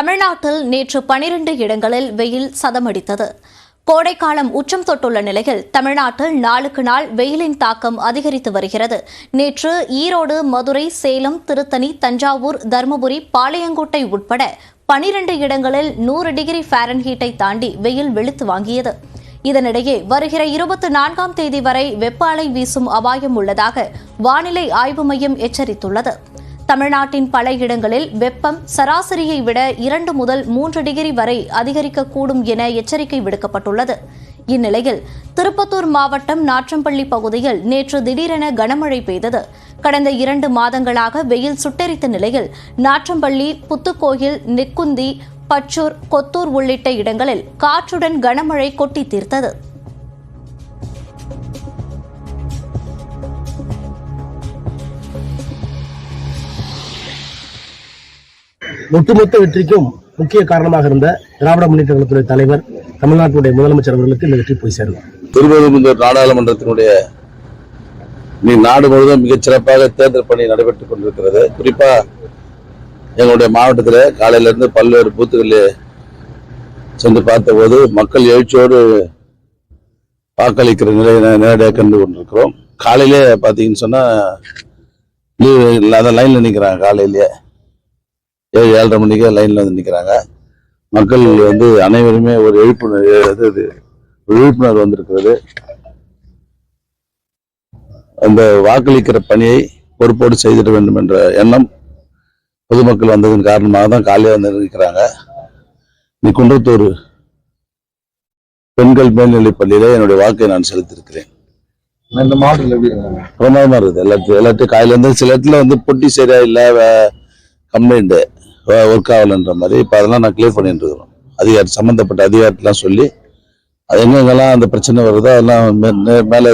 தமிழ்நாட்டில் நேற்று பனிரெண்டு இடங்களில் வெயில் சதமடித்தது. கோடைக்காலம் உச்சம் தொட்டுள்ள நிலையில் தமிழ்நாட்டில் நாளுக்கு நாள் வெயிலின் தாக்கம் அதிகரித்து வருகிறது. நேற்று ஈரோடு மதுரை சேலம் திருத்தணி தஞ்சாவூர் தருமபுரி பாளையங்கோட்டை உட்பட பனிரெண்டு இடங்களில் நூறு டிகிரி ஃபாரன்ஹீட்டை தாண்டி வெயில் வெளுத்து வாங்கியது. இதனிடையே வருகிற இருபத்தி நான்காம் தேதி வரை வெப்ப அலை வீசும் அபாயம் உள்ளதாக வானிலை ஆய்வு மையம் எச்சரித்துள்ளது. தமிழ்நாட்டின் பல இடங்களில் வெப்பம் சராசரியை விட இரண்டு முதல் மூன்று டிகிரி வரை அதிகரிக்கக்கூடும் என எச்சரிக்கை விடுக்கப்பட்டுள்ளது. இந்நிலையில் திருப்பத்தூர் மாவட்டம் நாற்றம்பள்ளி பகுதியில் நேற்று திடீரென கனமழை பெய்தது. கடந்த இரண்டு மாதங்களாக வெயில் சுட்டெரித்த நிலையில் நாற்றம்பள்ளி புத்துக்கோயில் நெக்குந்தி பச்சூர் கொத்தூர் உள்ளிட்ட இடங்களில் காற்றுடன் கனமழை கொட்டி தீர்த்தது. ஒட்டுமொத்த வெற்றிக்கும் முக்கிய காரணமாக இருந்த திராவிட முன்னேற்ற தலைவர் தமிழ்நாட்டுடைய முதலமைச்சர் அவர்களுக்கு இந்த வெற்றி போய் சேரும். திருப்பதிமுந்தூர் நாடாளுமன்றத்தினுடைய நீ நாடு முழுவதும் மிகச் சிறப்பாக தேர்தல் பணி நடைபெற்றுக் கொண்டிருக்கிறது. குறிப்பா எங்களுடைய மாவட்டத்தில் காலையிலிருந்து பல்வேறு பூத்துகளில் சென்று பார்த்தபோது மக்கள் எழுச்சியோடு வாக்களிக்கிற நிலையை நேரடியாக கண்டு கொண்டிருக்கிறோம். காலையிலே பார்த்தீங்கன்னு சொன்னால் லீவு இல்லாத லைனில் நிற்கிறாங்க காலையிலேயே ஏழு ஏழரை மணிக்கே லைன்ல வந்து நிற்கிறாங்க மக்கள் வந்து அனைவருமே ஒரு எழுப்புணர்வு இது இது விழிப்புணர்வு வந்திருக்கிறது. அந்த வாக்களிக்கிற பணியை பொறுப்போடு செய்திட வேண்டும் என்ற எண்ணம் பொதுமக்கள் வந்ததன் காரணமாக தான் காலையில் வந்து இருக்கிறாங்க நீ குன்றத்தூர் பெண்கள் மேல்நிலைப் பள்ளியில என்னுடைய வாக்கை நான் செலுத்தியிருக்கிறேன். இந்த மாவட்டத்தில் எப்படி இருக்காங்க? பிரமாதமா இருக்குது. எல்லாத்தையும் எல்லாத்தையும் காலையில இருந்து சில இடத்துல வந்து பொட்டி சரியா இல்லை கம்ப்ளைண்ட் ஒர்க் ஆகலைன்ற மாதிரி. இப்போ அதெல்லாம் நான் கிளியர் பண்ணிட்டு இருக்கிறோம் அதிகாரி சம்மந்தப்பட்ட அதிகாரிலாம் சொல்லி அது எங்கெங்கெல்லாம் அந்த பிரச்சனை வருதோ அதெல்லாம் மே- மேலே